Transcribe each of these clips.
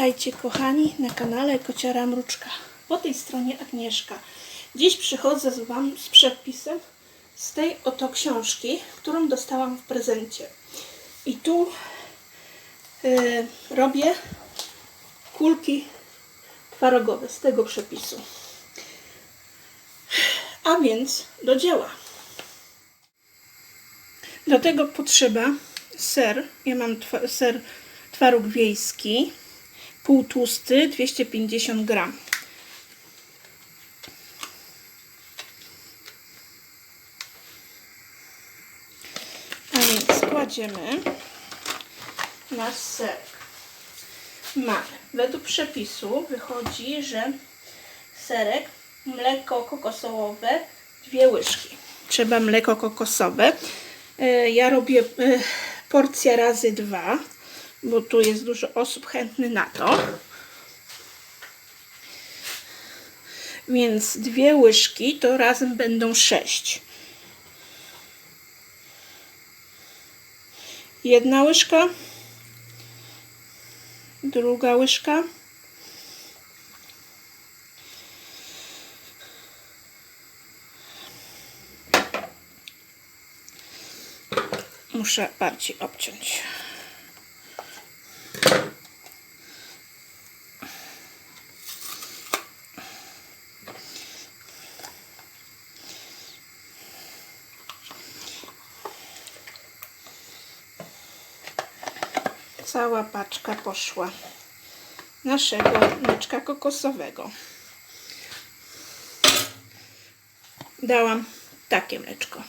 Witajcie kochani na kanale Kociara Mruczka. Po tej stronie Agnieszka. Dziś przychodzę z Wam z przepisem z tej oto książki, którą dostałam w prezencie. I tu y, robię kulki twarogowe z tego przepisu. A więc do dzieła. Do tego potrzeba ser. Ja mam twa- ser twaróg wiejski, półtłusty, 250 gram. A więc kładziemy nasz serek. Mamy. Według przepisu wychodzi, że serek, mleko kokosowe, dwie łyżki. Trzeba mleko kokosowe. E, Ja robię e, porcja razy dwa, bo tu jest dużo osób chętnych na to. Więc dwie łyżki to razem będą sześć. Jedna łyżka, druga łyżka, muszę bardziej obciąć. Cała paczka poszła naszego mleczka kokosowego. Dałam takie mleczko.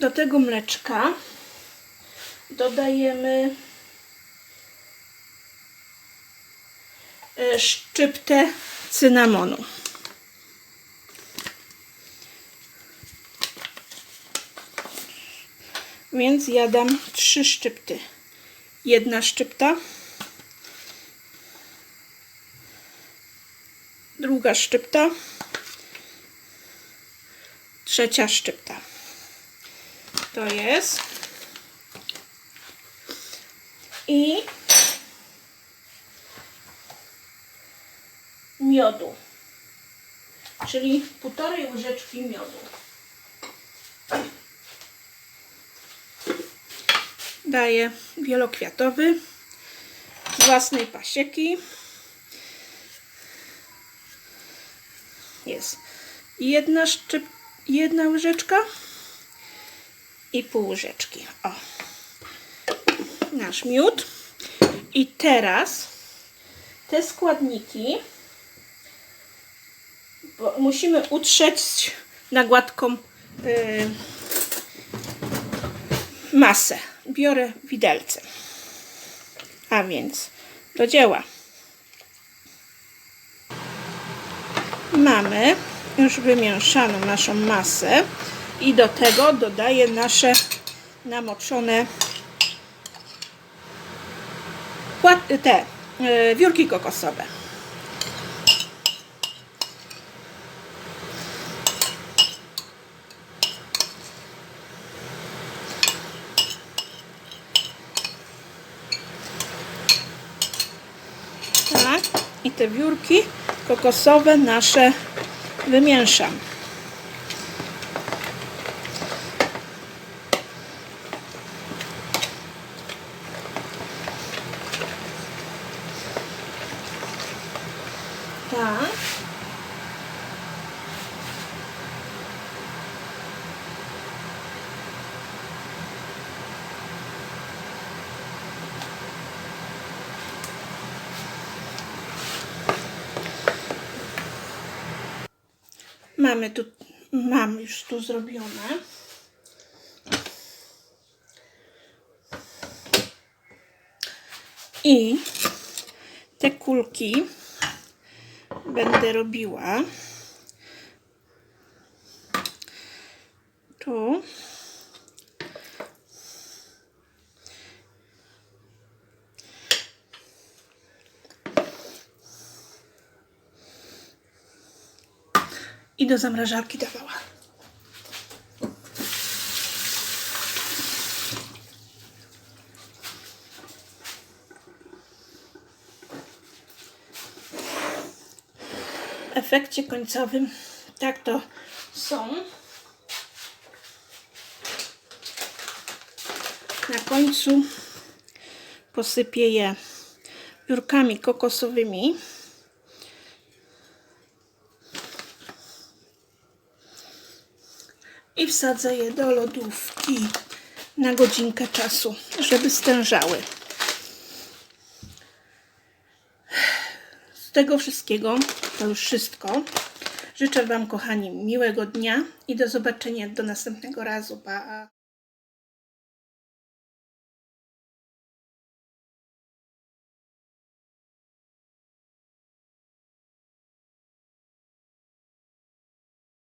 Do tego mleczka dodajemy e, szczyptę cynamonu. Więc ja dam trzy szczypty. Jedna szczypta, druga szczypta, trzecia szczypta. To jest. I miodu. Czyli półtorej łyżeczki miodu. Daję wielokwiatowy z własnej pasieki. Jest jedna szczyp, jedna łyżeczka i pół łyżeczki. O. Nasz miód. I teraz te składniki musimy utrzeć na gładką yy, masę. Biorę widelce. A więc do dzieła. Mamy już wymieszaną naszą masę i do tego dodaję nasze namoczone te yy, wiórki kokosowe. Tak. I te wiórki kokosowe nasze wymieszam. Tak. Mamy tu, mam już tu zrobione. I te kulki będę robiła tu. i do zamrażarki dawała. W efekcie końcowym tak to są. Na końcu posypię je piórkami kokosowymi. I wsadzę je do lodówki na godzinkę czasu, żeby stężały. Z tego wszystkiego to już wszystko. Życzę Wam, kochani, miłego dnia i do zobaczenia do następnego razu. Pa!